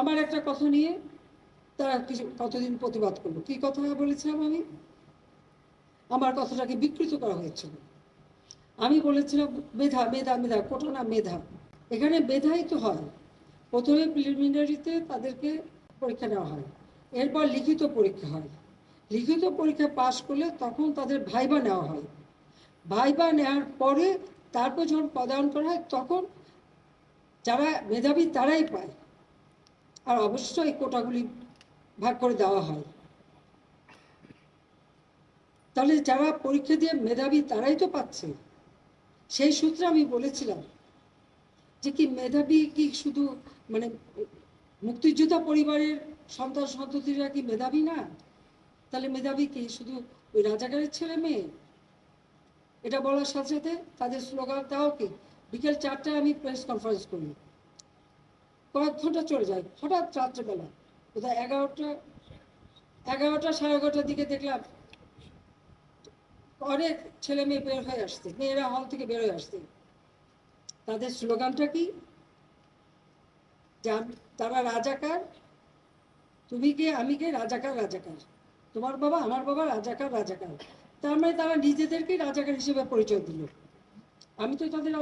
আমার একটা কথা নিয়ে তারা কিছু, কতদিন প্রতিবাদ করল? কি কথা বলেছিলাম আমি আমার কথাটাকে বিকৃত করা হয়েছিল। আমি বলেছিলাম, মেধা মেধা মেধা কোটা না, মেধা। এখানে মেধাই তো হয়। প্রথমে প্রিলিমিনারিতে তাদেরকে পরীক্ষা নেওয়া হয়। এরপর লিখিত পরীক্ষা হয়। লিখিত পরীক্ষা পাশ করলে তখন তাদের ভাইবা নেওয়া হয়। ভাইবা নেওয়ার পরে তারপর যখন পদায়ন করা হয়, তখন যারা মেধাবী তারাই পায়। আর অবশ্যই কোটাগুলি ভাগ করে দেওয়া হয়। তাহলে যারা পরীক্ষা দিয়ে মেধাবী তারাই তো পাচ্ছে। সেই সূত্রে আমি বলেছিলাম যে কি মেধাবী কি শুধু মানে মুক্তিযোদ্ধা পরিবারের সন্তান সন্ততিরা কি মেধাবী না? তাহলে মেধাবী কি শুধু ওই রাজাকারের ছেলে মেয়ে? এটা বলার সাথে সাথে তাদের স্লোগান তাও কি? বিকেল চারটায় আমি প্রেস কনফারেন্স করি। কয়েক ঘণ্টা চলে যায়, হঠাৎ রাত্রেবেলা কোথায়? এগারোটা এগারোটা সাড়ে এগারোটার দিকে দেখলাম অনেক ছেলে মেয়ে বের হয়ে আসছে, মেয়েরা হল থেকে বের হয়ে আসছে। তাদের স্লোগানটা কি? তারা রাজাকার, তুমি কে, আমি কে? রাজাকার রাজাকার। তোমার বাবা, আমার বাবা রাজাকার রাজাকার। তার মানে তারা নিজেদেরকেই রাজাকার হিসেবে পরিচয় দিল। আমি তো তাদের